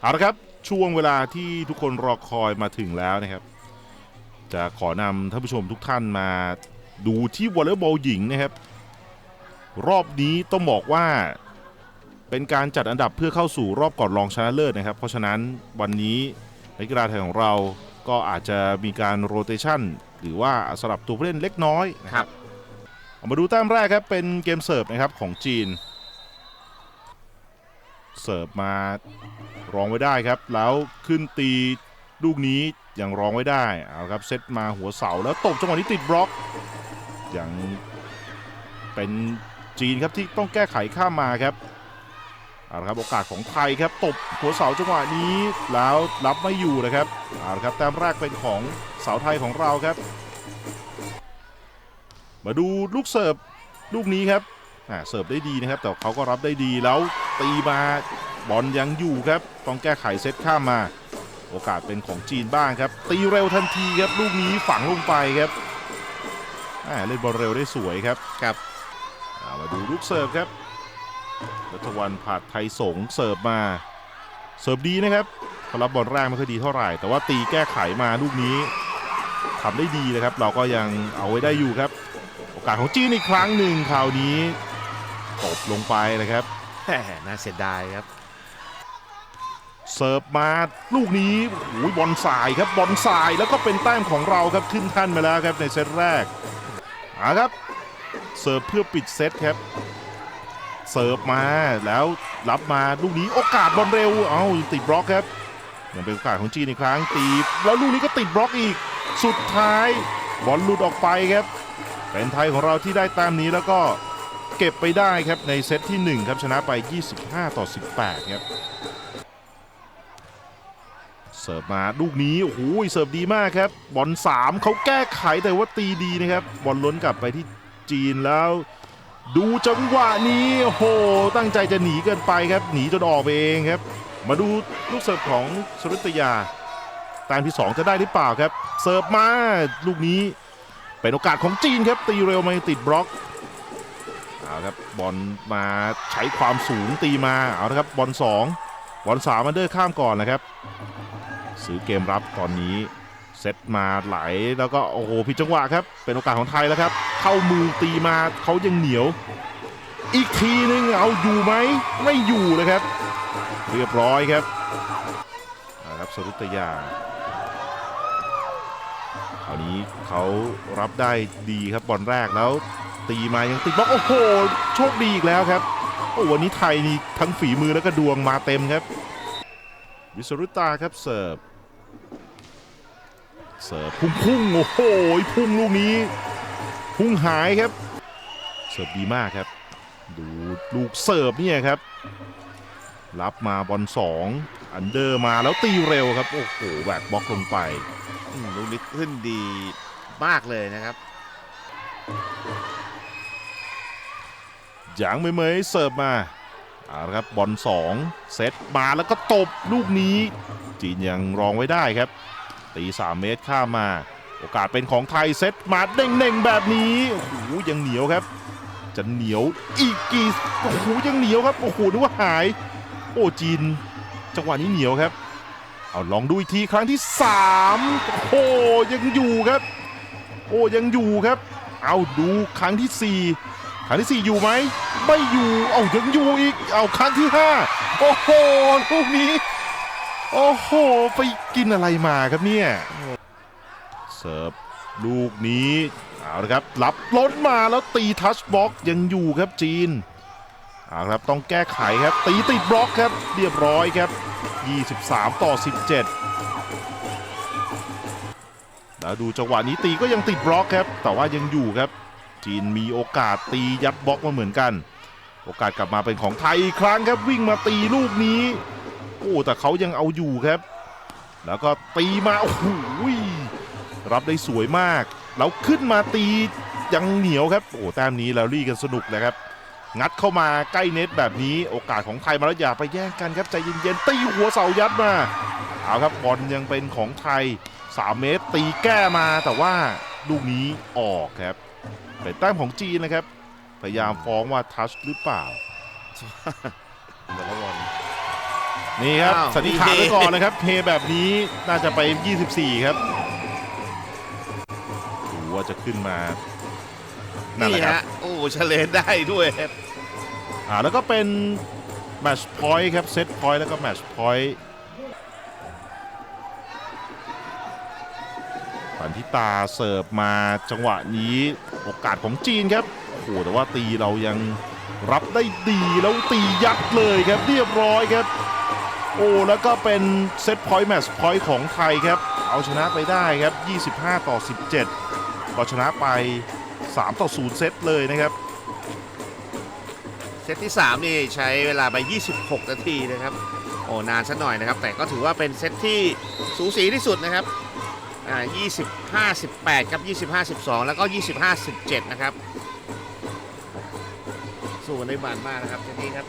เอาละครับช่วงเวลาที่ทุกคนรอคอยมาถึงแล้วนะครับ จะขอนำท่านผู้ชมทุกท่านมาดูที่วอลเลย์บอลหญิงนะครับ รอบนี้ต้องบอกว่าเป็นการจัดอันดับเพื่อเข้าสู่รอบก่อนรองชนะเลิศนะครับ เพราะฉะนั้นวันนี้นักกีฬาไทยของเราก็อาจจะมีการโรเตชันหรือว่าสลับตัวผู้เล่นเล็กน้อยนะครับเอามาดูแต้มแรกครับเป็นเกมเสิร์ฟนะครับของจีน เสิร์ฟมารองไว้ได้ครับ แล้วขึ้นตีลูกนี้ยังรองไว้ได้เอาครับเซตมาหัวเสาแล้วตบจังหวะนี้ติดบล็อกยังเป็นจีนครับที่ต้องแก้ไขข้ามมาครับเอาละครับโอกาสของไทยครับตบหัวเสาจังหวะนี้แล้วรับไม่อยู่นะครับเอาละครับแต้มแรกเป็นของเสาไทยของเราครับ มาดูลูกเสิร์ฟลูกนี้ครับอ่าเสิร์ฟได้ดีนะครับแต่เขาก็รับได้ดีแล้วตีมา บอลยังอยู่ครับต้องแก้ไขเซตข้ามมา โอกาสเป็นของจีนบ้างครับ ตีเร็วทันทีครับลูกนี้ฝังลงไปครับอ่าเล่นบอลเร็วได้สวยครับครับอ่ามาดูลูกเสิร์ฟครับรัฐวันผาดไทยสงฆ์เสิร์ฟมา เสิร์ฟดีนะครับเขารับบอลแรกไม่ค่อยดีเท่าไหร่ แต่ว่าตีแก้ไขมาลูกนี้ทำได้ดีนะครับ เราก็ยังเอาไว้ได้อยู่ครับ โอกาสของจีนอีกครั้งหนึ่งคราวนี้ตบลงไปนะครับแหมน่าเสียดายครับ เสิร์ฟมาลูกนี้โอ้ยบอลสายครับบอลสายแล้วก็เป็นแต้มของเราครับขึ้นท่านมาแล้วครับในเซตแรกอาครับเสิร์ฟเพื่อปิดเซตครับ เสิร์ฟมาแล้วรับมาลูกนี้โอกาสบอลเร็วเอาติดบล็อกครับยังเป็นโอกาสของจีนอีกครั้งตีแล้วลูกนี้ก็ติดบล็อกอีก สุดท้ายบอลหลุดออกไปครับ เป็นไทยของเราที่ได้แต้มนี้แล้วก็เก็บไปได้ครับในเซตที่ 1 ครับชนะไป 25 ต่อ 18 ครับ สิร์ฟมาลูกนี้โอ้โหเสิร์ฟดีมากครับ บอล3เขาแก้ไขแต่ว่าตีดีนะครับ บอลล้นกลับไปที่จีนแล้ว ดูจังหวะนี้โอ้โหตั้งใจจะหนีเกินไปครับ หนีจนออกไปเองครับ มาดูลูกเสิร์ฟของสรุตยาแต้มที่ 2 จะได้หรือเปล่าครับ เสิร์ฟมาลูกนี้เป็นโอกาสของจีนครับตีเร็วมาติดบล็อกเอาครับบอลมาใช้ความสูงตีมาเอาละครับบอล2บอล3มันเดอร์ข้ามก่อนนะครับ ซื้อเกมรับตอนนี้เซตมาไหลแล้วก็โอ้โหผิดจังหวะครับ เป็นโอกาสของไทยแล้วครับ เข้ามือตีมาเขายังเหนียว อีกทีนึงเอาอยู่ไหมไม่อยู่เลยครับ เรียบร้อยครับครับสรุตยาคราวนี้เขารับได้ดีครับบอลแรกแล้ว ตีมายังติดบล็อกโอ้โหโชคดีอีกแล้วครับโอ้วันนี้ไทยนี่ทั้งฝีมือแล้วก็ดวงมาเต็มครับ วิสรุตาครับเสิร์ฟเสิร์ฟพุ่งพุ่งๆโอ้โหพุ่งลูกนี้ พุ่งหายครับ เสิร์ฟดีมากครับ ดูลูกเสิร์ฟเนี่ยครับ รับมาบอลสองอันเดอร์มาแล้วตีเร็วครับ โอ้โหแบกบล็อกลงไปอืมลูกนี้ขึ้นดีมากเลยนะครับหยางเมยเมยเสิร์ฟมา เอาละครับบอลสองเซตมาแล้วก็ตบลูกนี้ จีนยังรองไว้ได้ครับ ตี 3 เมตรข้ามมา โอกาสเป็นของไทยเซตมาเด้งๆแบบนี้โอ้โหยังเหนียวครับ จะเหนียวอีกกี่โอ้โหยังเหนียวครับโอ้โหนึกว่าหาย โอ้จีน จังหวะนี้เหนียวครับ เอาลองดูอีกทีครั้งที่ 3 โอ้โหยังอยู่ครับ โอ้ยังอยู่ครับ เอาดูครั้งทีสี่4 ครั้งที่ 4 อยู่ไหม ไม่อยู่เอายังอยู่อีกเอาครั้งที่5โอ้โหลูกนี้ โอ้โห ไปกินอะไรมาครับเนี่ย เสิร์ฟลูกนี้เอาละครับรับล้นมาแล้วตีทัชบล็อกยังอยู่ครับจีนเอาละครับต้องแก้ไขครับ ตีติดบล็อกครับ เรียบร้อยครับ 23 ต่อ 17 แล้วดูจังหวะนี้ตีก็ยังติดบล็อกครับ แต่ว่ายังอยู่ครับ จีนมีโอกาสตียัดบล็อกมาเหมือนกัน โอกาสกลับมาเป็นของไทยอีกครั้งครับวิ่งมาตีลูกนี้ โอ้แต่เขายังเอาอยู่ครับ แล้วก็ตีมาโอ้โหรับได้สวยมาก แล้วขึ้นมาตียังเหนียวครับโอ้แต้มนี้แล้วรี่กันสนุกเลยครับ งัดเข้ามาใกล้เน็ตแบบนี้โอกาสของไทยมาแล้วอย่าไปแย่งกันครับใจเย็นๆตีหัวเสายัดมาเอาครับบอลยังเป็นของไทย 3 เมตรตีแก้มาแต่ว่าลูกนี้ออกครับเป็นแต้มของจีนนะครับ พยายามฟ้องว่าทัชหรือเปล่าแต่ละบอลนี่ครับอ้าวสันนิษฐานมีไว้เฮก่อนนะครับ เพแบบนี้น่าจะไป 24 ครับดูว่าจะขึ้นมานั่นแหละครับ ฮะโอ้เฉลนได้ด้วยครับอ่าแล้วก็เป็นแมชพอยต์ครับเซตพอยต์แล้วก็แมชพอยต์ปันทิตาเสิร์ฟมาจังหวะนี้โอกาสของจีนครับโอ้โหแต่ว่าตีเรายังรับได้ดีแล้วตียัดเลยครับเรียบร้อยครับ โอ้แล้วก็เป็นเซตพอยต์แมชพอยต์ของไทยครับ เอาชนะไปได้ครับ 25 ต่อ 17 ก็ชนะไป 3 ต่อ 0 เซตเลยนะครับ เซตที่ 3 นี่ใช้เวลาไป 26 นาทีนะครับ โอ้นานสักหน่อยนะครับ แต่ก็ถือว่าเป็นเซตที่สูสีที่สุดนะครับอ่า25 18 ครับ 25 12 แล้วก็ 25 17 นะครับ สู่ในบ้านมากนะครับทีนี้ครับ